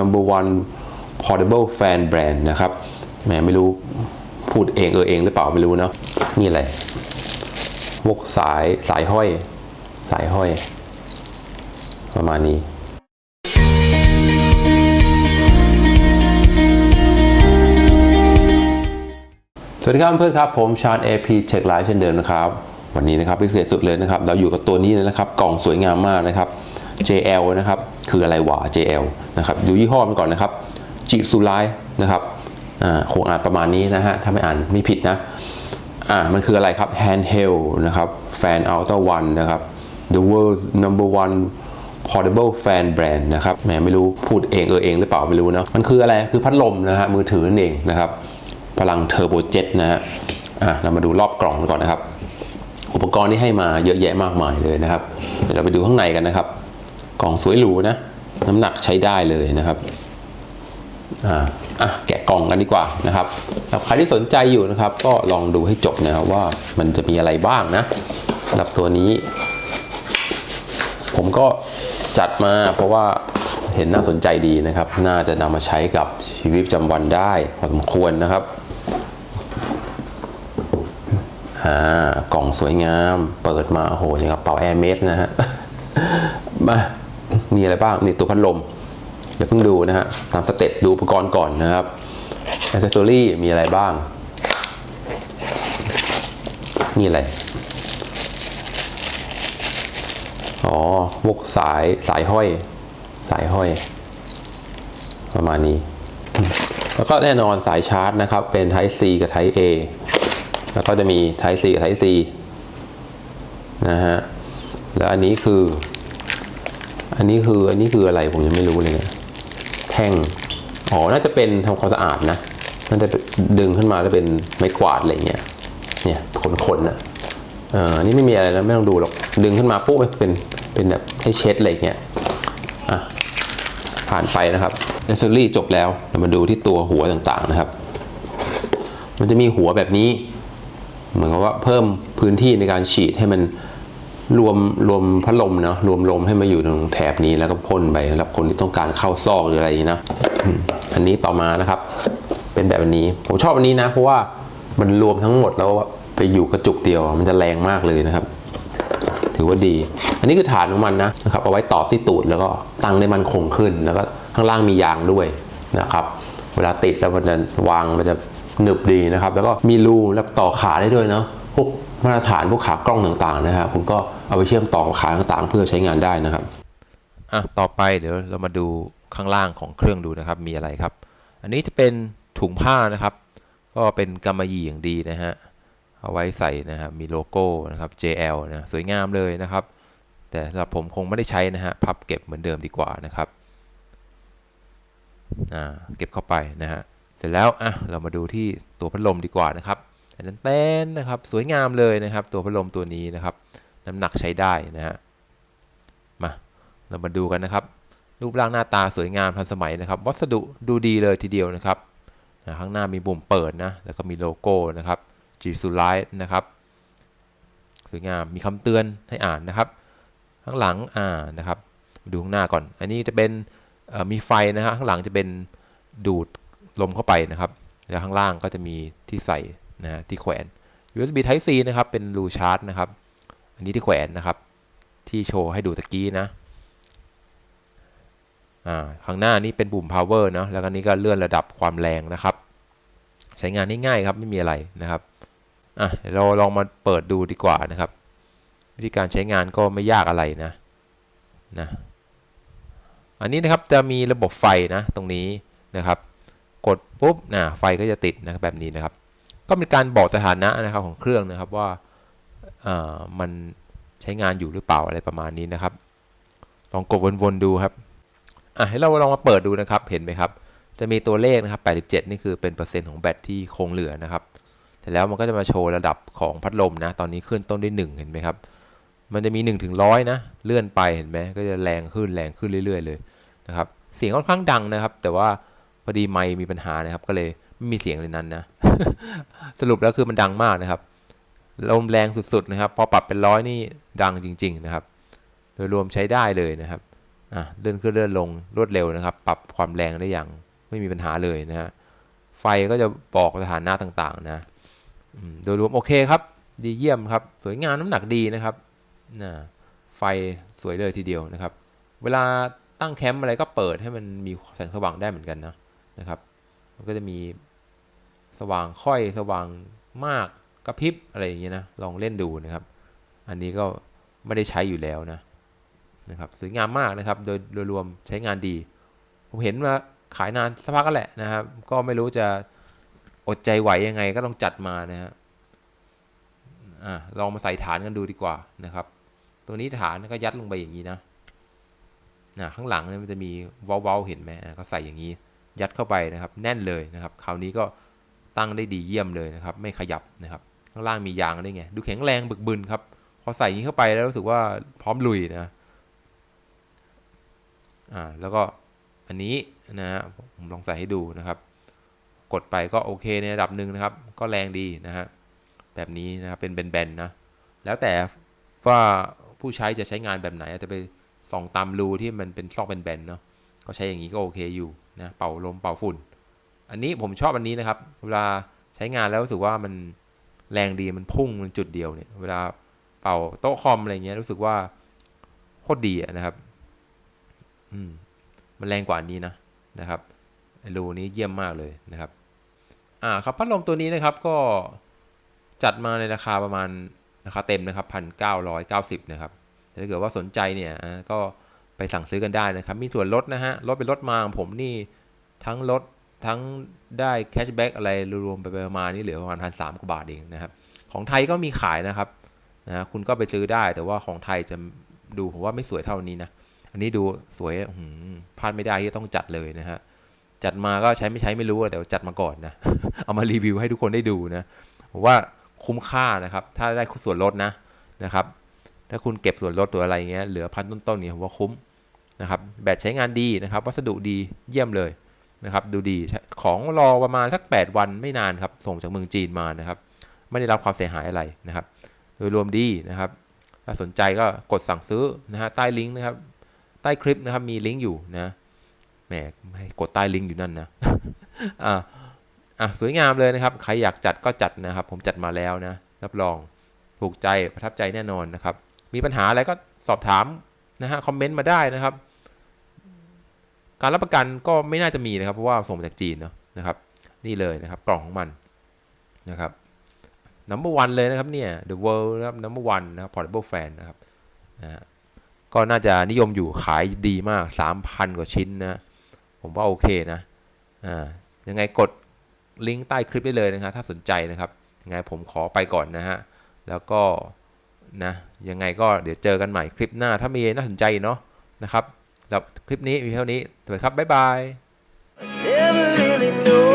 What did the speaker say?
number one portable fan brand นะครับแหมไม่รู้พูดเองเออเองหรือเปล่าไม่รู้เนาะนี่อะไรพวกสายสายห้อย สายห้อย ประมาณนี้สวัสดีครับเพื่อนครับ ผมชาญ AP Tech Live เช่นเดิมนะครับ วันนี้นะครับพิเศษสุดเลยนะครับ เราอยู่กับตัวนี้เลยนะครับ กล่องสวยงามมากนะครับ JL นะครับ คืออะไรวะ JL นะครับดูยี่ห้อมันก่อนนะครับ จิสุไลนะครับคงอ่านประมาณนี้นะฮะ ถ้าไม่อ่านไม่ผิดนะ อ่า มันคืออะไรครับ handheld นะครับ fan outer one นะครับ the world's number one portable fan brand นะครับ แหมไม่รู้พูดเองเออเองหรือเปล่าไม่รู้เนาะมันคืออะไร คือพัดลมนะฮะ มือถือนั่นเองนะครับ พลังเทอร์โบเจ็ตนะฮะ อะเรามาดูรอบกล่องก่อนนะครับ อุปกรณ์ที่ให้มาเยอะแยะมากมายเลยนะครับ เดี๋ยวเราไปดูข้างในกันนะครับ กล่องสวยหรูนะ น้ำหนักใช้ได้เลยนะครับอ่าอะแกะกล่องกันดีกว่านะครับแล้วใครที่สนใจอยู่นะครับ ก็ลองดูให้จบนะครับว่ามันจะมีอะไรบ้างนะสำหรับตัวนี้ ผมก็จัดมาเพราะว่าเห็นน่าสนใจดีนะครับ น่าจะนำมาใช้กับชีวิตประจำวันได้พอสมควรนะครับอ่ากล่องสวยงาม เปิดมาโอ้โหอย่างกับเป่าแอร์เมสนะฮะมา มีอะไรบ้างนี่ตัวพัดลมอย่าเพิ่งดูนะฮะตามสเต็ปดูอุปกรณ์ก่อนนะครับอ c เซอรี่มีอะไรบ้าง นี่อะไร อ๋อพวกสายสายห้อย สายห้อย ประมาณนี้ แล้วก็แน่นอนสายชาร์จนะครับ เป็น Type C กับ Type A แล้วก็จะมี Type C กับ Type C นะฮะ แล้วอันนี้คือ อันนี้คืออันนี้คืออะไรผมยังไม่รู้เลยเนี่ยแท่งอ๋อน่าจะเป็นทำความสะอาดนะน่าจะดึงขึ้นมาแล้วเป็นไม้กวาดอะไรเงี้ยเนี่ยขนๆนะเออนี่ไม่มีอะไรนะไม่ต้องดูหรอกดึงขึ้นมาปุ๊บเป็นเป็นแบบให้เช็ดอะไรเงี้ยอะผ่านไปนะครับเอเซอรี่จบแล้วเรามาดูที่ตัวหัวต่างๆนะครับ มันจะมีหัวแบบนี้ เหมือนกับว่าเพิ่มพื้นที่ในการฉีดให้มัน รวมรวมพัดลมเนาะรวมลมให้มาอยู่ตรงแถบนี้แล้วก็พ่นไปสำหรับคนที่ต้องการเข้าซอกหรืออะไรอย่างนี้นะอันนี้ต่อมานะครับ เป็นแบบนี้ ผมชอบอันนี้นะ เพราะว่ามันรวมทั้งหมดแล้วไปอยู่กระจุกเดียวมันจะแรงมากเลยนะครับ ถือว่าดี อันนี้คือฐานของมันนะนะครับเอาไว้ตอบที่ตูดแล้วก็ตั้งได้มันคงขึ้น แล้วก็ข้างล่างมียางด้วยนะครับ เวลาติดแล้วมันจะวางมันจะหนึบดีนะครับ แล้วก็มีรูแล้วต่อขาได้ด้วยเนาะ วกมาตรฐานพวกขากล้องต่างๆนะครับผมก็เอาไปเชื่อมต่อกับขาต่างๆ เพื่อใช้งานได้นะครับอะต่อไปเดี๋ยวเรามาดูข้างล่างของเครื่องดูนะครับมีอะไรครับ อันนี้จะเป็นถุงผ้านะครับ ก็เป็นกำมะหยี่อย่างดีนะฮะเอาไว้ใส่นะครับมีโลโก้นะครับ JL นะสวยงามเลยนะครับ แต่สำหรับผมคงไม่ได้ใช้นะฮะพับเก็บเหมือนเดิมดีกว่านะครับอ่าเก็บเข้าไปนะฮะเสร็จแล้วอะเรามาดูที่ตัวพัดลมดีกว่านะครับ อันนั้นเต้นนะครับสวยงามเลยนะครับ ตัวพัดลมตัวนี้นะครับ น้ำหนักใช้ได้นะฮะมาเรามาดูกันนะครับ รูปร่างหน้าตาสวยงามทันสมัยนะครับ วัสดุดูดีเลยทีเดียวนะครับข้างหน้ามีปุ่มเปิดนะแล้วก็มีโลโก้นะครับ G สุไลท์นะครับสวยงามมีคำเตือนให้อ่านนะครับ ข้างหลังอ่านะครับ ดูข้างหน้าก่อน อันนี้จะเป็นมีไฟนะฮะข้างหลังจะเป็นดูดลมเข้าไปนะครับ แล้วข้างล่างก็จะมีที่ใส่ นะที่แขวน USB Type C นะครับ เป็นรูชาร์จนะครับ อันนี้ที่แขวนนะครับ ที่โชว์ให้ดูตะกี้นะ อ่า ข้างหน้านี่เป็นปุ่ม power เนะ แล้วก็นี้ก็เลื่อนระดับความแรงนะครับ ใช้งานง่ายๆครับ ไม่มีอะไรนะครับ อะ เราลองมาเปิดดูดีกว่านะครับ วิธีการใช้งานก็ไม่ยากอะไรนะ นะ อันนี้นะครับจะมีระบบไฟนะ ตรงนี้นะครับ กดปุ๊บนะไฟก็จะติดนะบแบบนี้นะครับ ก็เป็นการบอกสถานะนะครับของเครื่องนะครับว่ามันใช้งานอยู่หรือเปล่าอะไรประมาณนี้นะครับ ลองกดวนๆดูครับอะให้เราลองมาเปิดดูนะครับ เห็นไหมครับ จะมีตัวเลขนะครับ 87 นี่คือเป็นเปอร์เซ็นต์ของแบตที่คงเหลือนะครับเสร็จแล้วมันก็จะมาโชว์ระดับของพัดลมนะ ตอนนี้ขึ้นต้นด้วย1เห็นไหมครับ มันจะมี1ถึงร้อยนะ เลื่อนไปเห็นไหมก็จะแรงขึ้นแรงขึ้นเรื่อย ๆ เลยนะครับ เสียงค่อนข้างดังนะครับ แต่ว่าพอดีไมค์มีปัญหานะครับ ก็เลย ม่มีเสียงในนั้นนะ สรุปแล้วคือมันดังมากนะครับลมแรงสุดๆนะครับ พอปรับเป็นร้อยนี่ดังจริง ๆนะครับ โดยรวมใช้ได้เลยนะครับอะเลื่อนขึ้นเลื่อนลงรวดเร็วนะครับ ปรับความแรงได้อย่างไม่มีปัญหาเลยนะฮะไฟก็จะบอกสถานะต่างๆนะโดยรวมโอเคครับ ดีเยี่ยมครับ สวยงามน้ำหนักดีนะครับนะไฟสวยเลยทีเดียวนะครับ เวลาตั้งแคมป์อะไรก็เปิดให้มันมีแสงสว่างได้เหมือนกันนะนะครับ มันก็จะมี สว่างค่อยสว่างมากกระพริบอะไรอย่างเงี้ยนะลองเล่นดูนะครับ อันนี้ก็ไม่ได้ใช้อยู่แล้วนะนะครับสวยงามมากนะครับ โดยโดยรวมใช้งานดี ผมเห็นว่าขายนานสักพักก็แหละนะครับ ก็ไม่รู้จะอดใจไหวยังไงก็ต้องจัดมานะฮะอะลองมาใส่ฐานกันดูดีกว่านะครับ ตัวนี้ฐานก็ยัดลงไปอย่างนี้นะนะข้างหลังเนี่ยมันจะมีเว้าๆเห็นไหมอะก็ใส่อย่างนี้ ยัดเข้าไปนะครับ แน่นเลยนะครับ คราวนี้ก็ ตั้งได้ดีเยี่ยมเลยนะครับ ไม่ขยับนะครับ ข้างล่างมียางได้ไง ดูแข็งแรงบึกบึนครับพอใส่ยี้เข้าไปแล้วรู้สึกว่าพร้อมลุยนะอ่าแล้วก็อันนี้นะฮะผมลองใส่ให้ดูนะครับ กดไปก็โอเคในระดับหนึ่งนะครับ ก็แรงดีนะฮะแบบนี้นะครับเป็นแบนๆนะแล้วแต่ว่าผู้ใช้จะใช้งานแบบไหน อาจจะไปส่องตามรูที่มันเป็นซอกแบนๆเนาะก็ใช้อย่างนี้ก็โอเคอยู่นะเป่าลมเป่าฝุ่น อันนี้ผมชอบอันนี้นะครับ เวลาใช้งานแล้วรู้สึกว่ามันแรงดีมันพุ่งมันจุดเดียวเนี่ย เวลาเป่าโต๊ะคอมอะไรเงี้ยรู้สึกว่าโคตรดีนะครับ อืม มันแรงกว่านี้นะนะครับรูนี้เยี่ยมมากเลยนะครับ อ่าครับพัดลมตัวนี้นะครับก็จัดมาในราคาประมาณราคาเต็มนะครับพันเก้าร้อยเก้าสิบนะครับถ้าเกิดว่าสนใจเนี่ยก็ไปสั่งซื้อกันได้นะครับ มีส่วนลดนะฮะลดเป็นลดมาของผมนี่ทั้งลด ทั้งได้แคชแบ็กอะไรรวมไปประมาณนี้เหลือประมาณพันสามกว่าบาทเองนะครับ ของไทยก็มีขายนะครับนะคุณก็ไปซื้อได้แต่ว่าของไทยจะดูผมว่าไม่สวยเท่านี้นะ อันนี้ดูสวยอื้อหือพลาดไม่ได้ที่ต้องจัดเลยนะฮะจัดมาก็ใช้ไม่ใช้ไม่รู้แต่ว่าจัดมาก่อนนะ เอามารีวิวให้ทุกคนได้ดูนะผมว่าคุ้มค่านะครับ ถ้าได้ส่วนลดนะนะครับ ถ้าคุณเก็บส่วนลดตัวอะไรเงี้ยเหลือพันต้นๆเนี่ยผมว่าคุ้มนะครับ แบตใช้งานดีนะครับ วัสดุดีเยี่ยมเลย นะครับดูดีของรอประมาณสัก 8 วันไม่นานครับส่งจากเมืองจีนมานะครับ ไม่ได้รับความเสียหายอะไรนะครับ โดยรวมดีนะครับถ้าสนใจก็กดสั่งซื้อนะฮะใต้ลิงก์นะครับ ใต้คลิปนะครับมีลิงก์อยู่นะแหมให้กดใต้ลิงก์อยู่นั่นนะอ่าอะสวยงามเลยนะครับ ใครอยากจัดก็จัดนะครับ ผมจัดมาแล้วนะรับรองถูกใจประทับใจแน่นอนนะครับ มีปัญหาอะไรก็สอบถามนะฮะคอมเมนต์มาได้นะครับ การรับประกันก็ไม่น่าจะมีนะครับ เพราะว่าส่งมาจากจีนเนาะนะครับ นี่เลยนะครับกล่องของมันนะครับ number one เลยนะครับเนี่ย the world นะครับ number one นะครับ portable fan นะครับนะฮะก็น่าจะนิยมอยู่ขายดีมาก 3,000 กว่าชิ้นนะ ผมว่าโอเคนะอ่ายังไงกดลิงก์ใต้คลิปได้เลยนะครับถ้าสนใจนะครับยังไงผมขอไปก่อนนะฮะแล้วก็นะยังไงก็เดี๋ยวเจอกันใหม่คลิปหน้าถ้ามีน่าสนใจเนาะนะครับ แล้วคลิปนี้มีเท่านี้สวัสดีครับบ๊ายบาย Never really know